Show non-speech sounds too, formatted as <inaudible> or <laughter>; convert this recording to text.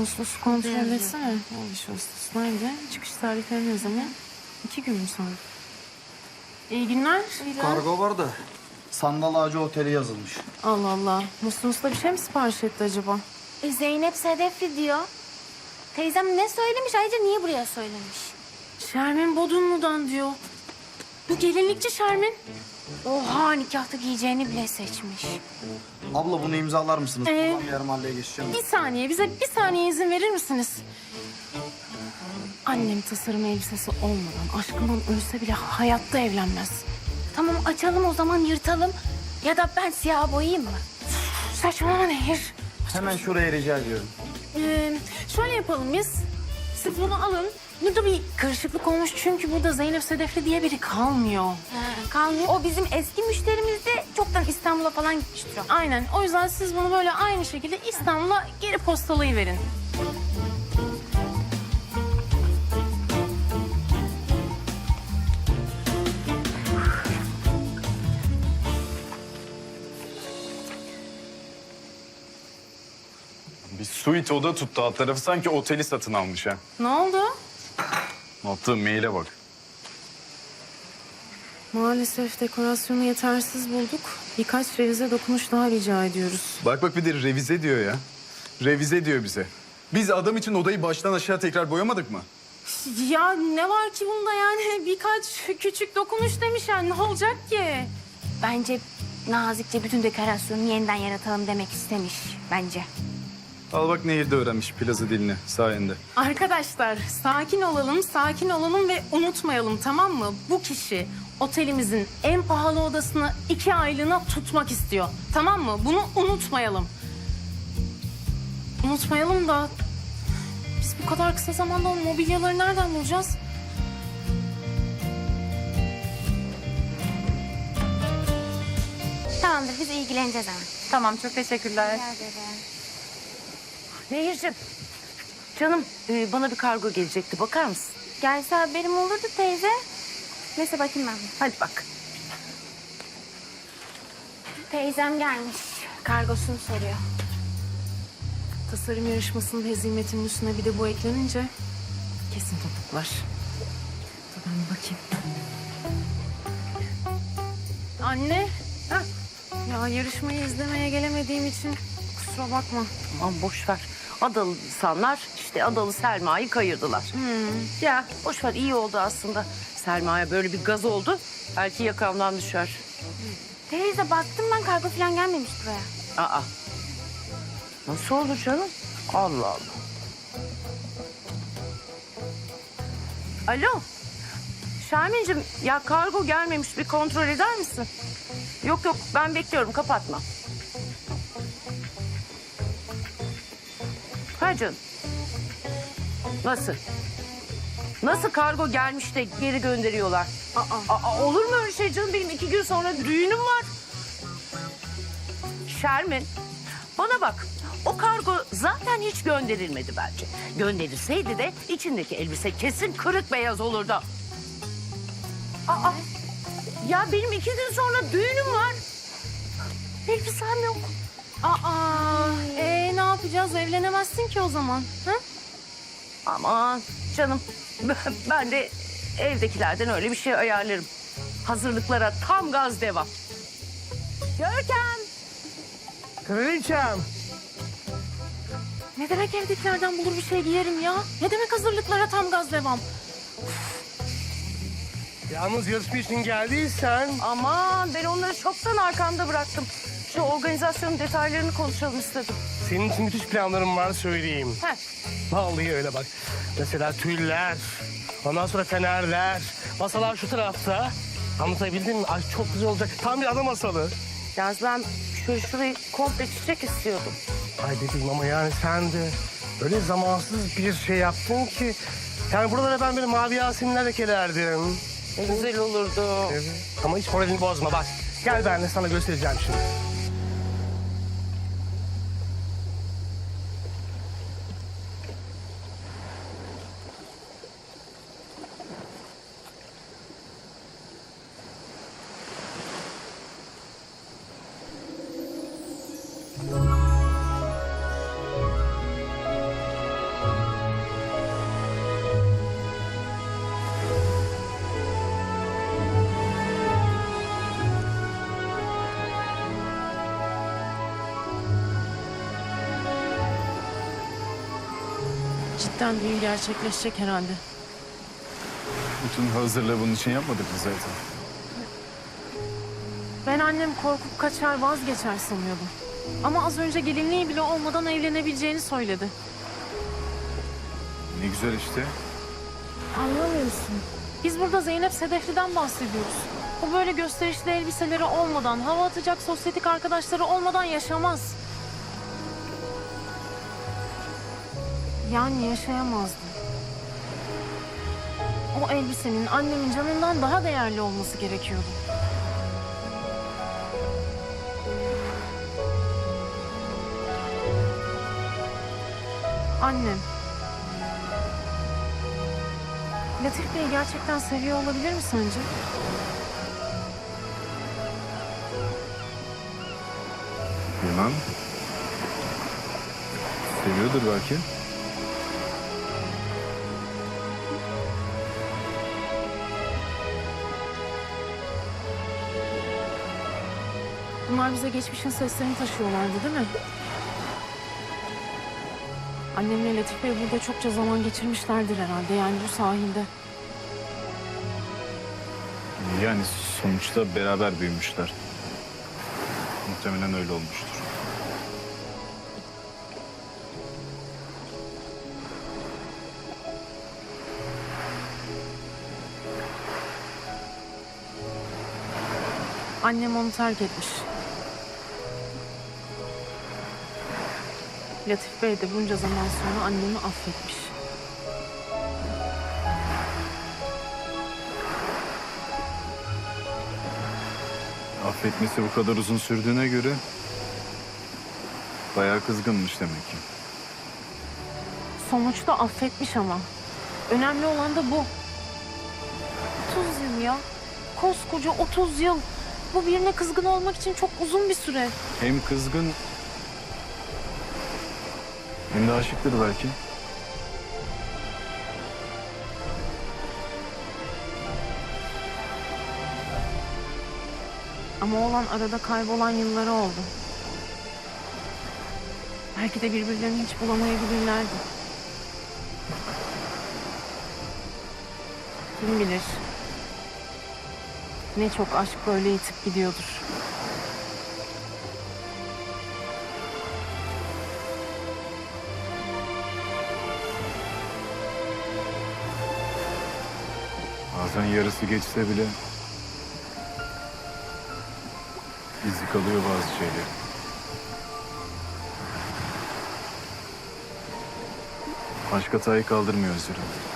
Ağustos kontrol etsene. Olmuş Ağustos nerede? Çıkış tarihleri ne zaman? İki gün mü sonra? İyi günler. Kargo var da Sandal Ağacı Oteli yazılmış. Allah Allah. Mustafa Usta bir şey mi sipariş etti acaba? E, Zeynep Sedefli diyor. Teyzem ne söylemiş ayrıca niye buraya söylemiş? Şermin Bodrumlu'dan diyor. Bu gelinlikçi Şermin. Oha nikahta giyeceğini bile seçmiş. Abla bunu imzalar mısınız? Ee? Diğer mahalleye geçeceğim. Bir saniye bize bir saniye izin verir misiniz? Annem tasarım elbisesi olmadan aşkından ölse bile hayatta evlenmez. Tamam açalım o zaman yırtalım. Ya da ben siyah boyayayım mı? Saçmalama Nehir. Hemen şuraya rica ediyorum. Ee, şöyle yapalım biz. Siz bunu alın. Burada bir karışıklık olmuş çünkü burada Zeynep Sedefli diye biri kalmıyor. Ha, kalmıyor. O bizim eski müşterimizdi. Çoktan İstanbul'a falan gitmiştir o. Aynen. O yüzden siz bunu böyle aynı şekilde İstanbul'a geri postalayıverin. Bir suite oda tuttu alt tarafı sanki oteli satın almış ha. Ne oldu? Attığı maile bak. Maalesef dekorasyonu yetersiz bulduk. Birkaç revize dokunuş daha rica ediyoruz. Bak bak bir de revize diyor ya. Revize diyor bize. Biz adam için odayı baştan aşağı tekrar boyamadık mı? Ya ne var ki bunda yani? <laughs> Birkaç küçük dokunuş demiş yani. Ne olacak ki? Bence nazikçe bütün dekorasyonu yeniden yaratalım demek istemiş bence. Al bak Nehir de öğrenmiş plaza dilini sayende. Arkadaşlar sakin olalım, sakin olalım ve unutmayalım tamam mı? Bu kişi otelimizin en pahalı odasını iki aylığına tutmak istiyor. Tamam mı? Bunu unutmayalım. Unutmayalım da biz bu kadar kısa zamanda o mobilyaları nereden bulacağız? Tamamdır biz ilgileneceğiz ama. Tamam çok teşekkürler. Rica ederim. Nehir'cim canım e, bana bir kargo gelecekti bakar mısın? Gelse haberim olurdu teyze. Neyse bakayım ben. Hadi bak. Teyzem gelmiş. Kargosunu soruyor. Tasarım yarışmasının hezimetinin üstüne bir de bu eklenince kesin topuklar. Dur ben bir bakayım. Anne. Hah. Ya yarışmayı izlemeye gelemediğim için kusura bakma. Aman boş ver. Adalı insanlar işte Adalı Selma'yı kayırdılar. Ya boş ver iyi oldu aslında. Selma'ya böyle bir gaz oldu. Belki yakamdan düşer. Teyze baktım ben kargo falan gelmemiş buraya. Aa. Nasıl olur canım? Allah Allah. Alo. Şermin'cim ya kargo gelmemiş bir kontrol eder misin? Yok yok ben bekliyorum kapatma. Canım. Nasıl? Nasıl kargo gelmiş de geri gönderiyorlar? Aa, aa, olur mu öyle şey canım? Benim iki gün sonra düğünüm var. Şermin, bana bak. O kargo zaten hiç gönderilmedi bence. Gönderilseydi de içindeki elbise kesin kırık beyaz olurdu. Aa, ya benim iki gün sonra düğünüm var. Elbisem yok. Aa, ee, ne yapacağız? Evlenemezsin ki o zaman. Ha? Aman canım ben- ben de evdekilerden öyle bir şey ayarlarım. Hazırlıklara tam gaz devam. Görkem. Kraliçem. Ne demek evdekilerden bulur bir şey giyerim ya? Ne demek hazırlıklara tam gaz devam? Yalnız yarışma için geldiysen Aman ben onları çoktan arkamda bıraktım. Şu organizasyonun detaylarını konuşalım istedim. senin için müthiş planlarım var söyleyeyim. Heh. Vallahi öyle bak. Mesela tüller, ondan sonra fenerler, masalar şu tarafta. Anlatabildim mi? Ay çok güzel olacak. Tam bir ada masalı. Yalnız ben şöyle şurayı komple çiçek istiyordum. Ay bebeğim ama yani sen de öyle zamansız bir şey yaptın ki... Yani buralara ben böyle mavi yaseminler ekelerdim. Ne güzel olurdu. Evet. Ama hiç moralini bozma bak. Gel ben de sana göstereceğim şimdi. Cidden düğün gerçekleşecek herhalde. Bütün hazırlığı bunun için yapmadık mı zaten? Ben annem korkup kaçar vazgeçer sanıyordum. Ama az önce gelinliği bile olmadan evlenebileceğini söyledi. Ne güzel işte. Anlamıyorsun. Biz burada Zeynep Sedefli'den bahsediyoruz. O böyle gösterişli elbiseleri olmadan, hava atacak sosyetik arkadaşları olmadan yaşamaz. Yani yaşayamazdı. O elbisenin annemin canından daha değerli olması gerekiyordu. Annem. Latif Bey'i gerçekten seviyor olabilir mi sence? Bilmem. Seviyordur belki. Bunlar bize geçmişin seslerini taşıyorlardı değil mi? Annemle Latif Bey burada çokça zaman geçirmişlerdir herhalde yani bu sahilde. Yani sonuçta beraber büyümüşler. Muhtemelen öyle olmuştur. Annem onu terk etmiş. Latif Bey de bunca zaman sonra annemi affetmiş. Affetmesi bu kadar uzun sürdüğüne göre... ...bayağı kızgınmış demek ki. Sonuçta affetmiş ama. Önemli olan da bu. 30 yıl ya. Koskoca 30 yıl. Bu birine kızgın olmak için çok uzun bir süre. Hem kızgın... ...hem de aşıktır belki. Ama olan arada kaybolan yılları oldu. Belki de birbirlerini hiç bulamayabilirlerdi. Kim bilir? Ne çok aşk böyle yitip gidiyordur. Bazen yarısı geçse bile... ...izi kalıyor bazı şeyler. Aşk hatayı kaldırmıyor Zira.